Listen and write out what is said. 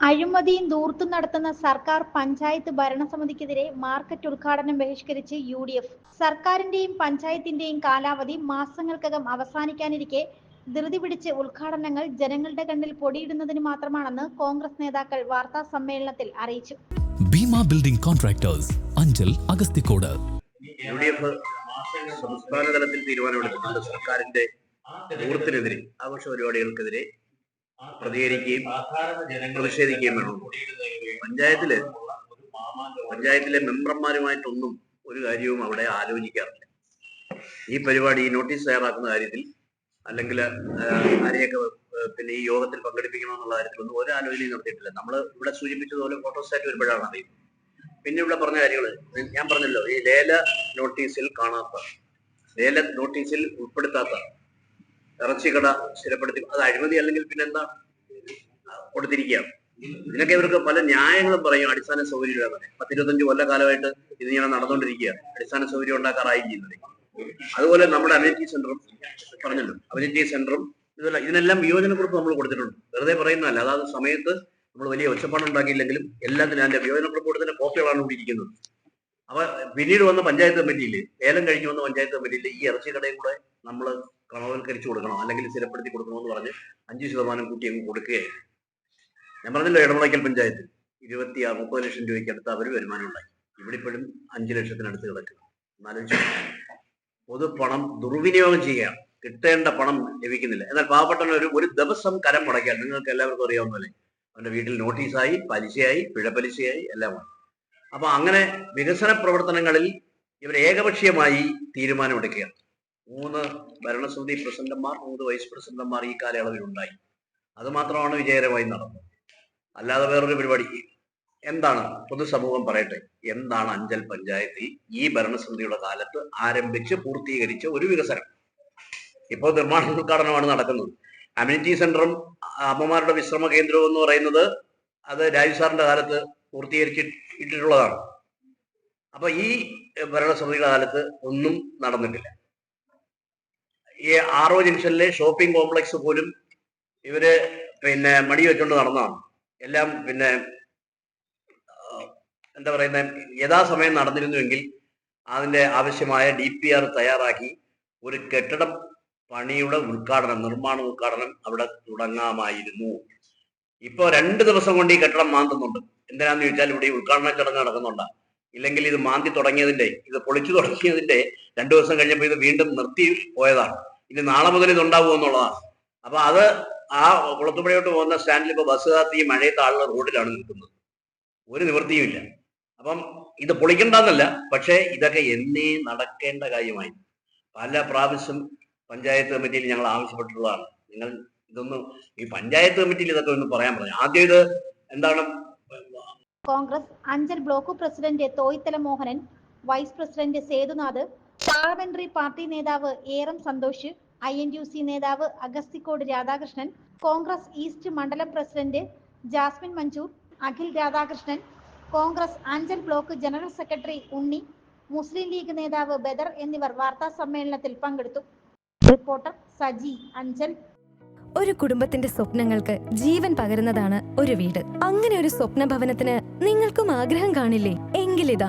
അഴിമതിയും ദൂർത്തും നടത്തുന്ന സർക്കാർ പഞ്ചായത്ത് ഭരണസമിതിക്കെതിരെ മാർക്കറ്റ് ഉദ്ഘാടനം ബഹിഷ്കരിച്ച് യു ഡി എഫ്. സർക്കാരിന്റെയും പഞ്ചായത്തിന്റെയും കാലാവധി മാസങ്ങൾക്കകം അവസാനിക്കാനിരിക്കെ ധൃതി പിടിച്ച് ഉദ്ഘാടനങ്ങൾ ജനങ്ങളുടെ കണ്ണിൽ പൊടിയിടുന്നതിന് മാത്രമാണെന്ന് കോൺഗ്രസ് നേതാക്കൾ വാർത്താ സമ്മേളനത്തിൽ അറിയിച്ചു. Bhima building contractors Anchal Agasthikode U D F സംസ്ഥാന തലത്തിൽ തീരുമാനമെടുത്തിട്ടുണ്ട് സർക്കാരിന്റെ ദൂരത്തിനെതിരെ ആഘോഷ പരിപാടികൾക്കെതിരെ പ്രതികരിക്കുകയും പ്രതിഷേധിക്കുകയും വേണം. പഞ്ചായത്തിൽ പഞ്ചായത്തിലെ മെമ്പർമാരുമായിട്ടൊന്നും ഒരു കാര്യവും അവിടെ ആലോചിക്കാറില്ല. ഈ പരിപാടി ഈ നോട്ടീസ് തയ്യാറാക്കുന്ന കാര്യത്തിൽ അല്ലെങ്കിൽ ആരെയൊക്കെ പിന്നെ ഈ യോഗത്തിൽ പങ്കെടുപ്പിക്കണമെന്നുള്ള കാര്യത്തിലൊന്നും ഒരു ആലോചനയും നടത്തിയിട്ടില്ല. നമ്മൾ ഇവിടെ സൂചിപ്പിച്ചതുപോലെ ഫോട്ടോസ്റ്റാറ്റ് വരുമ്പോഴാണ് അറിയുന്നത്. പിന്നെ ഇവിടെ പറഞ്ഞ കാര്യങ്ങൾ ഞാൻ പറഞ്ഞല്ലോ ഈ ലേല നോട്ടീസിൽ കാണാത്ത ലേല നോട്ടീസിൽ ഉൾപ്പെടുത്താത്ത ഇറച്ചിക്കട സ്ഥിരപ്പെടുത്തി അത് അഴിമതി അല്ലെങ്കിൽ പിന്നെ എന്താ കൊടുത്തിരിക്കുകയാണ്. ഇതിനൊക്കെ ഇവർക്ക് പല ന്യായങ്ങളും പറയും അടിസ്ഥാന സൗകര്യം പത്തിരുപത്തഞ്ച് കൊല്ലക്കാലമായിട്ട് ഇത് ഇങ്ങനെ നടന്നുകൊണ്ടിരിക്കുകയാണ്. അടിസ്ഥാന സൗകര്യം ഉണ്ടാക്കാറായി ചെയ്യുന്നത്. അതുപോലെ നമ്മുടെ അമ്യൂണിറ്റി സെന്ററും പറഞ്ഞല്ലോ. അമ്യൂണിറ്റി സെന്ററും ഇതല്ല ഇതിനെല്ലാം വിയോജനക്കുറിപ്പ് നമ്മൾ കൊടുത്തിട്ടുണ്ട്. വെറുതെ പറയുന്നതല്ല. അതായത് സമയത്ത് നമ്മൾ വലിയ ഒച്ചപ്പാട് ഉണ്ടാക്കിയില്ലെങ്കിലും എല്ലാത്തിനും അതിന്റെ വിയോജനക്കുറിപ്പ് കൊടുത്തിന്റെ കോപ്പികളാണ് ഇവിടെ ഇരിക്കുന്നത്. അപ്പൊ പിന്നീട് വന്ന പഞ്ചായത്ത് കമ്മിറ്റിയിൽ ഏലം കഴിഞ്ഞു വന്ന പഞ്ചായത്ത് കമ്മിറ്റിയിൽ ഈ ഇറച്ചി കടയും കൂടെ നമ്മൾ ക്രമവൽക്കരിച്ചു കൊടുക്കണം? അല്ലെങ്കിൽ സ്ഥിരപ്പെടുത്തി കൊടുക്കണമെന്ന് പറഞ്ഞ് അഞ്ച് ശതമാനം കൂട്ടി അങ്ങ് കൊടുക്കുകയായിരുന്നു ഞാൻ പറഞ്ഞല്ലോ ഇടമുളയ്ക്കൽ പഞ്ചായത്തിൽ ഇരുപത്തി ആറ് മുപ്പത് ലക്ഷം രൂപയ്ക്ക് അടുത്ത് അവർ വരുമാനം ഉണ്ടായി ഇവിടെ ഇപ്പോഴും അഞ്ച് ലക്ഷത്തിനടുത്ത് കിടക്കുന്നു. എന്നാലോചിച്ചു പൊതുപണം ദുർവിനിയോഗം ചെയ്യുകയാണ്. കിട്ടേണ്ട പണം ലഭിക്കുന്നില്ല. എന്നാൽ പാവപ്പെട്ടവൻ ഒരു ഒരു ദിവസം കരം മുടക്കിയാൽ നിങ്ങൾക്ക് എല്ലാവർക്കും അറിയാവുന്നല്ലേ അവന്റെ വീട്ടിൽ നോട്ടീസായി പലിശയായി എല്ലാം എല്ലാമാണ് അപ്പൊ അങ്ങനെ വികസന പ്രവർത്തനങ്ങളിൽ ഇവർ ഏകപക്ഷീയമായി തീരുമാനമെടുക്കുകയാണ്. മൂന്ന് ഭരണസമിതി പ്രസിഡന്റുമാർ മൂന്ന് വൈസ് പ്രസിഡന്റുമാർ ഈ കാലയളവിൽ ഉണ്ടായി. അത് മാത്രമാണ് വിജയകരമായി നടന്നത്. അല്ലാതെ വേറൊരു പരിപാടി എന്താണ് പൊതുസമൂഹം പറയട്ടെ? എന്താണ് അഞ്ചൽ പഞ്ചായത്തിൽ ഈ ഭരണസമിതിയുടെ കാലത്ത് ആരംഭിച്ച് പൂർത്തീകരിച്ച ഒരു വികസനം? ഇപ്പോൾ നിർമ്മാണ ഉദ്ഘാടനമാണ് നടക്കുന്നത്. അമ്യൂണിറ്റി സെന്ററും അമ്മമാരുടെ വിശ്രമ കേന്ദ്രവും എന്ന് പറയുന്നത് അത് രാജു സാറിന്റെ കാലത്ത് പൂർത്തീകരിച്ചിട്ടുള്ളതാണ് അപ്പൊ ഈ ഭരണസമിതിയുടെ കാലത്ത് ഒന്നും നടന്നിട്ടില്ല. ഈ ആറോ ജംഗ്ഷനിലെ ഷോപ്പിംഗ് കോംപ്ലക്സ് പോലും ഇവർ പിന്നെ മടി വെച്ചുകൊണ്ട് നടന്നതാണ്. എല്ലാം പിന്നെ എന്താ പറയുന്ന യഥാസമയം നടന്നിരുന്നുവെങ്കിൽ അതിന്റെ ആവശ്യമായ ഡി പി ആർ തയ്യാറാക്കി ഒരു കെട്ടിടം പണിയുടെ ഉദ്ഘാടനം നിർമ്മാണ ഉദ്ഘാടനം അവിടെ തുടങ്ങാമായിരുന്നു. ഇപ്പൊ രണ്ട് ദിവസം കൊണ്ട് ഈ കെട്ടിടം മാന്തുന്നുണ്ട്. എന്തിനാന്ന് ചോദിച്ചാൽ ഇവിടെ ഈ ഉദ്ഘാടന ചടങ്ങ് നടക്കുന്നുണ്ട്. ഇല്ലെങ്കിൽ ഇത് മാന്തി തുടങ്ങിയതിന്റെ ഇത് പൊളിച്ചു തുടങ്ങിയതിന്റെ രണ്ടു ദിവസം കഴിഞ്ഞപ്പോൾ ഇത് വീണ്ടും നിർത്തി പോയതാണ്. ഇനി നാളെ മുതൽ ഇതുണ്ടാവും എന്നുള്ളതാണ്. അപ്പൊ അത് ആ കുളത്തുപുഴയോട്ട് പോകുന്ന സ്റ്റാൻഡിൽ ഇപ്പൊ ബസ് കാത്തി മഴയത്ത് ആളുകൾ റോഡിലാണ് നിൽക്കുന്നത്. ഒരു നിവൃത്തിയുമില്ല. അപ്പം ഇത് പൊളിക്കണ്ടെന്നല്ല പക്ഷേ ഇതൊക്കെ എന്നേ നടക്കേണ്ട കാര്യമായി. പല പ്രാവശ്യം പഞ്ചായത്ത് കമ്മിറ്റിയിൽ ഞങ്ങൾ ആവശ്യപ്പെട്ടിട്ടുള്ളതാണ്. നിങ്ങൾ ഇതൊന്ന് ഈ പഞ്ചായത്ത് കമ്മിറ്റിയിൽ ഇതൊക്കെ ഒന്ന് പറയാൻ പറഞ്ഞു. ആദ്യം ഇത് എന്താണ്? Congress Anchal block president Thoythala Mohanan vice president Sethunath parliamentary party നേതാവ് Eram Santhosh I N U C നേതാവ് അഗസ്തിക്കോട് രാധാകൃഷ്ണൻ കോൺഗ്രസ് ഈസ്റ്റ് മണ്ഡലം president Jasmine Manjoor Akhil Radhakrishnan Congress Anchal block general secretary Unni Muslim League നേതാവ് ബദർ എന്നിവർ വാർത്താ സമ്മേളനത്തിൽ പങ്കെടുത്തു. Reporter Saji Anchal. ഒരു കുടുംബത്തിന്റെ സ്വപ്നങ്ങൾക്ക് ജീവൻ പകരുന്നതാണ് ഒരു വീട്. അങ്ങനെ ഒരു സ്വപ്ന ഭവനത്തിന് നിങ്ങൾക്കും ആഗ്രഹം കാണില്ലേ? എങ്കിലിതാ